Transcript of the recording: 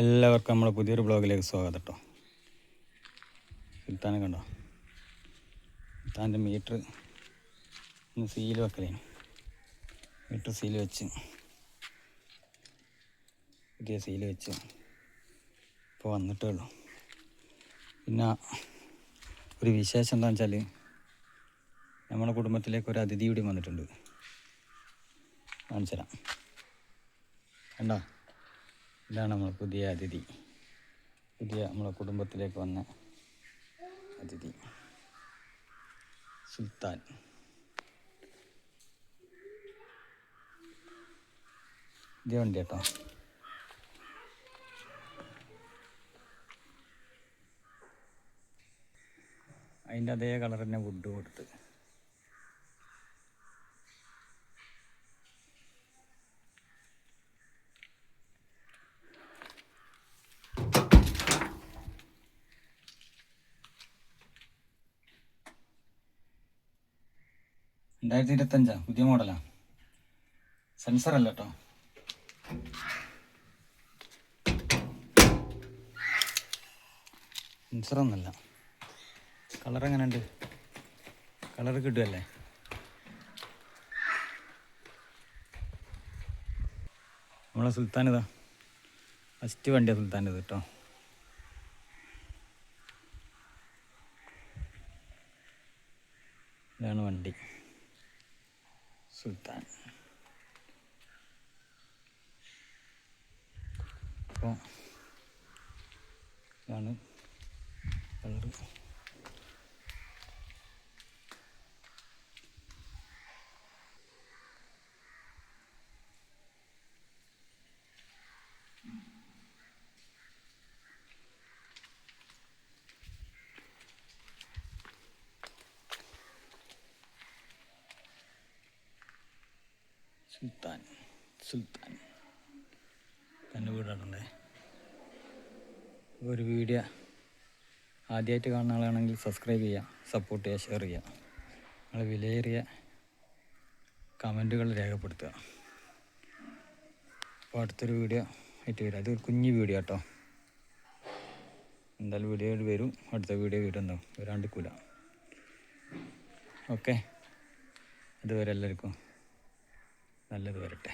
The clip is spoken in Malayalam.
എല്ലാവർക്കും നമ്മുടെ പുതിയൊരു ബ്ലോഗിലേക്ക് സ്വാഗതം കേട്ടോ സുൽത്താനെ കണ്ടോ? സുൽത്താന്റെ മീറ്റർ ഒന്ന് സീൽ വെക്കലേന്. മീറ്റർ സീൽ വെച്ച്. പുതിയ സീൽ വെച്ച്. ഇപ്പോൾ വന്നിട്ടേ ഉള്ളൂ. പിന്നെ ഒരു വിശേഷം എന്താണെന്ന് വെച്ചാൽ നമ്മുടെ കുടുംബത്തിലേക്ക് ഒരു അതിഥി കൂടി വന്നിട്ടുണ്ട്. കാണിച്ചു തരാം കണ്ടോ? ഇതാണ് നമ്മൾ പുതിയ അതിഥി. പുതിയ നമ്മളെ കുടുംബത്തിലേക്ക് വന്ന അതിഥി. സുൽത്താൻ. ഇതേ വണ്ടി കേട്ടോ. അതിന്റെ അതേ കളർ തന്നെ വുഡ് കൊടുത്ത്. രണ്ടായിരത്തി ഇരുപത്തഞ്ചാ പുതിയ മോഡലാ. സെൻസർ അല്ല കേട്ടോ സെൻസറൊന്നല്ല കളർ എങ്ങനെയുണ്ട് കളർ കിട്ടുമല്ലേ നമ്മളെ സുൽത്താൻ ഇതാ ഫസ്റ്റ് വണ്ടിയാണ് സുൽത്താൻ ഇത് കേട്ടോ. ഇതാണ് വണ്ടി. സുൽത്താൻ. അപ്പോൾ ഇതാണ് കളറ് സുൽത്താൻ സുൽത്താൻ. തന്നെ വീടാണല്ലേ? ഒരു വീഡിയോ ആദ്യമായിട്ട് കാണുന്ന ആളാണെങ്കിൽ സബ്സ്ക്രൈബ് ചെയ്യുക സപ്പോർട്ട് ചെയ്യുക ഷെയർ ചെയ്യുക. നിങ്ങൾ വിലയേറിയ കമന്റുകൾ രേഖപ്പെടുത്തുക. അപ്പോൾ അടുത്തൊരു വീഡിയോ ആയിട്ട് വരും. അതൊരു കുഞ്ഞു വീഡിയോ കേട്ടോ. എന്തായാലും വീഡിയോ വരും. അടുത്ത വീഡിയോ വീടുണ്ടാവും വരാണ്ടിക്കൂല ഓക്കെ. അതുവരെ എല്ലാവർക്കും നല്ലത് വരട്ടെ.